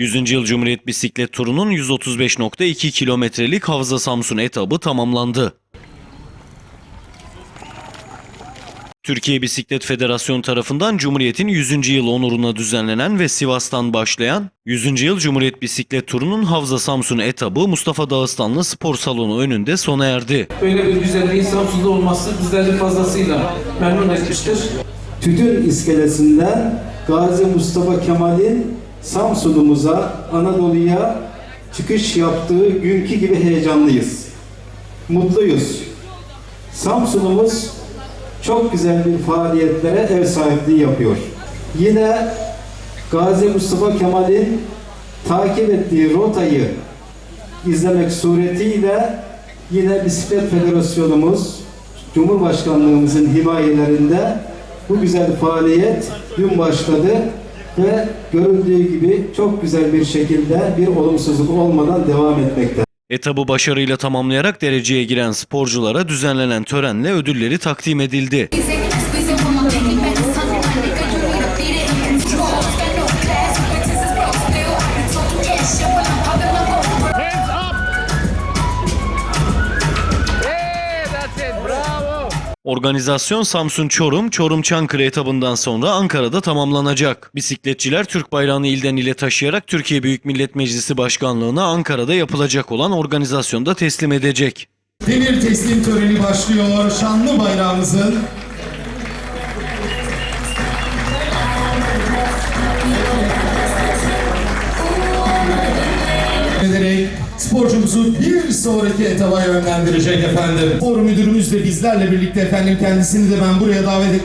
100. Yıl Cumhuriyet Bisiklet Turu'nun 135.2 kilometrelik Havza Samsun etabı tamamlandı. Türkiye Bisiklet Federasyonu tarafından Cumhuriyet'in 100. yıl onuruna düzenlenen ve Sivas'tan başlayan 100. Yıl Cumhuriyet Bisiklet Turu'nun Havza Samsun etabı Mustafa Dağıstanlı Spor Salonu önünde sona erdi. Böyle bir güzelliğin Samsun'da olması bizleri fazlasıyla memnun etmiştir. Tütün iskelesinden Gazi Mustafa Kemal'in Samsun'umuza, Anadolu'ya çıkış yaptığı günkü gibi heyecanlıyız. Mutluyuz. Samsun'umuz çok güzel bir faaliyetlere ev sahipliği yapıyor. Yine Gazi Mustafa Kemal'in takip ettiği rotayı izlemek suretiyle yine Bisiklet Federasyonumuz Cumhurbaşkanlığımızın himayelerinde bu güzel faaliyet dün başladı ve görüldüğü gibi çok güzel bir şekilde bir olumsuzluk olmadan devam etmekte. Etabı başarıyla tamamlayarak dereceye giren sporculara düzenlenen törenle ödülleri takdim edildi. Organizasyon Samsun Çorum, Çorum Çankırı etabından sonra Ankara'da tamamlanacak. Bisikletçiler Türk bayrağını ilden ile taşıyarak Türkiye Büyük Millet Meclisi Başkanlığı'na Ankara'da yapılacak olan organizasyonda teslim edecek. Demir teslim töreni başlıyor. Şanlı bayrağımızın ederek sporcumuzu bir sonraki etaba yönlendirecek efendim. Spor müdürümüz de bizlerle birlikte efendim kendisini de ben buraya davet et.